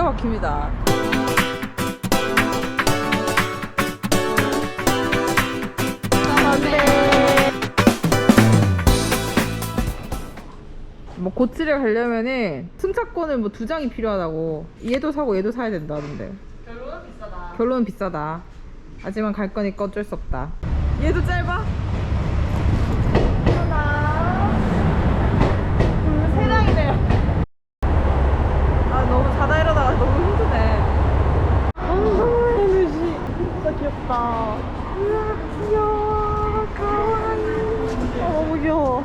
기가 막힙니다. 뭐 고치를 가려면은 승차권을 뭐 두 장이 필요하다고 얘도 사고 얘도 사야 된다는데 결론은 비싸다. 결론은 비싸다 하지만 갈 거니까 어쩔 수 없다 얘도 짧아? 세량이네요. 아 너무 자다 일어나가 너무 힘드네 아, 에너지. 귀엽다. 우와 귀여워 가와이 아, 너무 귀여워.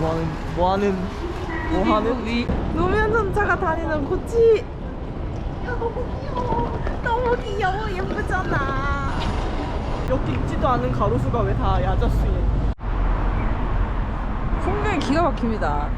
뭐하는, 뭐하는, 뭐하는? 위 노면 전차가 다니는 고치 야 너무 귀여워 너무 귀여워 예쁘잖아 여기 있지도 않은 가로수가 왜 다 야자수에. 풍경이 기가 막힙니다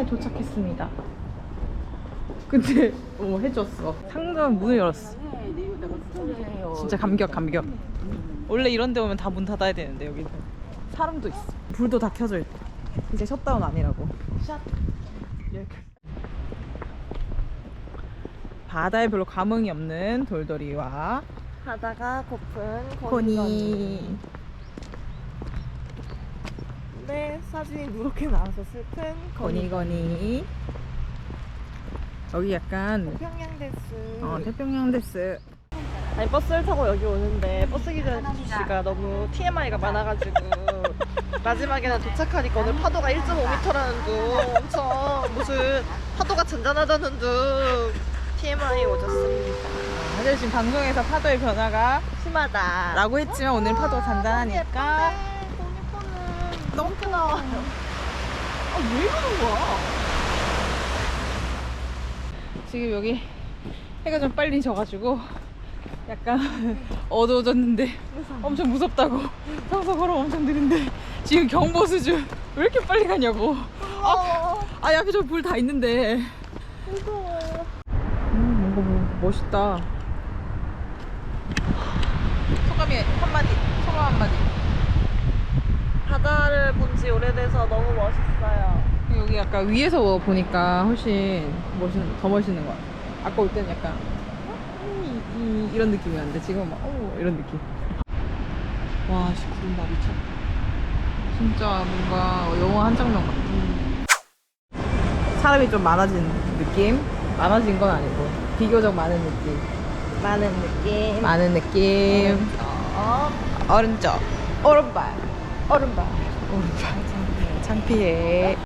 가츠라마에 도착했습니다. 근데 어 해줬어. 상점 문을 열었어. 진짜 감격 감격. 원래 이런 데 오면 다 문 닫아야 되는데 여기는. 사람도 있어. 불도 다 켜져 있고 이제 셧다운 아니라고. 샷. 바다에 별로 감흥이 없는 돌돌이와 바다가 고픈 코니 네, 사진이 누렇게 나와서 슬픈 거니 거니 여기 약간 평양대스. 어, 태평양 데스 아니 버스를 타고 여기 오는데 버스 기사씨가 너무 TMI가 많아가지고 마지막에는 도착하니까 오늘 파도가 1.5m라는 둥 엄청 무슨 파도가 잔잔하다는 둥 TMI 오졌습니다. 사실 지금 방송에서 파도의 변화가 심하다. 라고 했지만 오늘 파도가 잔잔하니까 돈이코는 너무 크다. 아왜 이러는 거야? 지금 여기 해가 좀 빨리 져가지고 약간 어두워졌는데 엄청 무섭다고 평소 걸음 엄청 느린데 지금 경보 수준 왜 이렇게 빨리 가냐고 무서워. 아 앞에 저 불 다 있는데 무서워. 음 뭔가 뭐 멋있다 소감이 한마디 소감 한마디 바다를 본 지 오래돼서 너무 멋있어요. 여기 약간 위에서 보니까 훨씬 멋있, 더 멋있는 것 같아 아까 올 때는 약간 어? 이, 이, 이런 느낌이었는데 지금은 막 어, 이런 느낌 와 씨, 구름 다 미쳤다 진짜 뭔가 영화 한 장면 같아 사람이 좀 많아진 느낌? 많아진 건 아니고 비교적 많은 느낌 많은 느낌. 많은 느낌 어, 오른쪽 오른발 오른발 오른발 창피해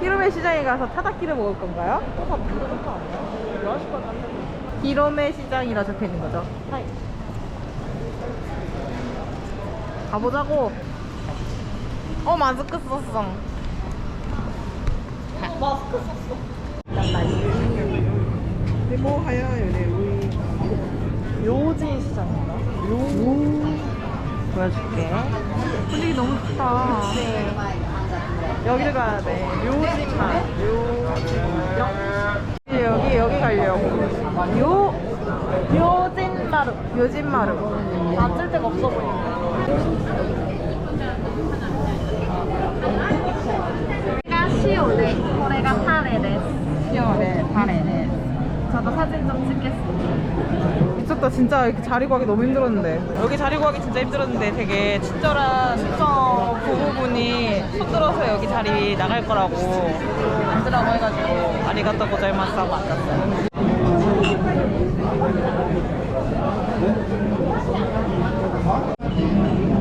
히로메 시장에 가서 타다키를 먹을 건가요? 다 무료 좋다 아니야? 11시까지 한다고. 히로메 시장이라 적혀 있는 거죠. 가보자고 어 마스크 썼어 마스크 썼어. 뭐 하야 요네 요지 시장인가? 요. 보여줄게 분위기 너무 좋다 여기를 가야 돼. 묘지만. 묘지만. 여기 여기 가려고 요 묘진마루. 요진마루 앉을 데가 없어 보이네. が塩で、これがタレです。 시원해 파래네 저도 사진 좀 찍겠습니다. 미쳤다 진짜 이렇게 자리 구하기 너무 힘들었는데 여기 자리 구하기 진짜 힘들었는데 되게 친절한 숙성 부부분이 손들어서 여기 자리 나갈 거라고 앉으라고 해가지고 아리가또 고자이마스 하고 앉았어요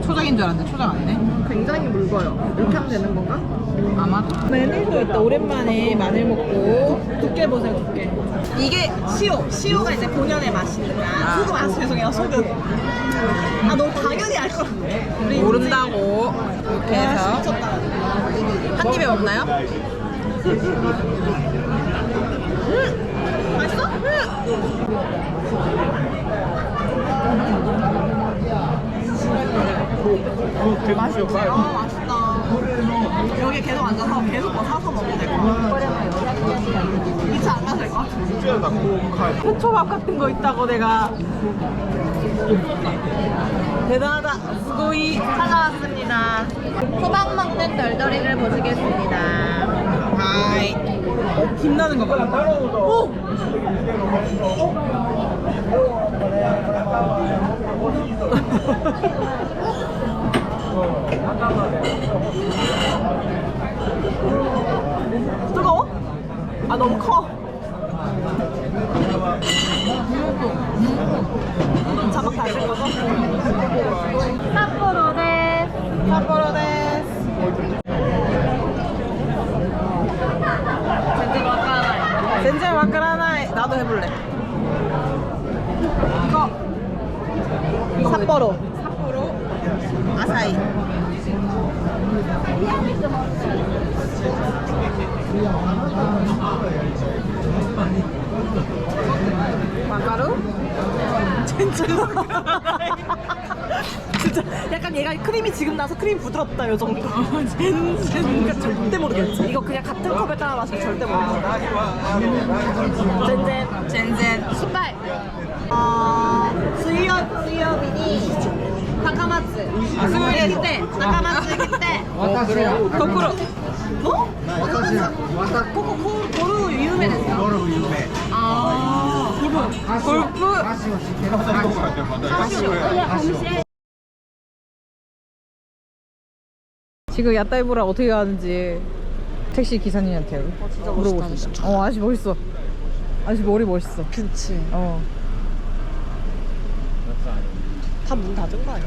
초장인 줄 알았는데 초장 아니네 굉장히 묽어요. 이렇게 하면 되는 건가? 아마도 마늘도 있다 오랜만에 마늘 먹고 두께 보세요, 두께. 이게 시오. 시오가 이제 본연의 맛이니까. 아. 소금, 아, 죄송해요, 소금. 아, 너 당연히 알 거야. 우리 모른다고 이렇게 와, 해서 미쳤다. 한 입에 먹나요? 맛있어? 맛이 없어요 아, 맛있다. 여기 계속 앉아서 계속 뭐 사서 먹어도 될 것 같아. 초밥 같은 거 있다고 내가 대단하다 수고이 찾아왔습니다 호박 먹는 덜덜이를 보시겠습니다. 하이 어, 김 나는 거 봐. 오! 뜨거워? 아 너무 커. 자막 다실 거죠? 삿포로 데 삿포로 데스. 젠제 와카라나이 나도 해볼래. 이거. 삿포로. 삿포로? 아사히 마카루 진짜 진짜 약간 얘가 크림이 지금 나서 크림 부드럽다 요 정도. 젠젠 그러니까 절대 모르겠지. 이거 그냥 같은 컵에 따라 마시면 절대 모르겠어 젠젠. 젠젠. 신발. 아 수이업 수이업이니 타카마츠. 아 수이업 그때 타카마츠 그때 거꾸로 어? 私は私 고고 고 고루 유메ですか ゴルフ有名 아 골프 足を知ってる足を 지금 야따이브라 어떻게 가는지 택시 기사님한테 진짜 물어보고 멋있다, 있어. 어 아저씨 멋있어. 아저씨 머리 멋있어. 그치 어. 다 문 닫은 거 아니야?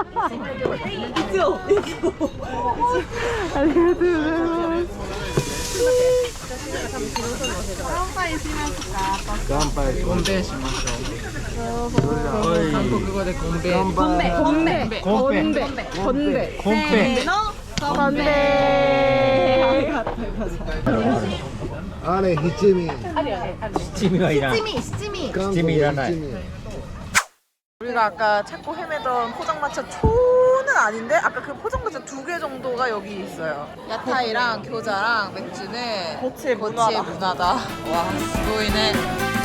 ありがとうございます乾杯しましょう乾杯しましょう韓国語でコンベコンベコンベコンベコンベコンベコンベありがとうございますあれ七味あれ七味はいらない七味七味七味いらない 우리가 아까 찾고 헤매던 포장마차 초는 아닌데 아까 그 포장마차 두 개 정도가 여기 있어요. 야타이랑 교자랑 맥주는 고치의 고치의 문화다. 문화다. 와, 보이네.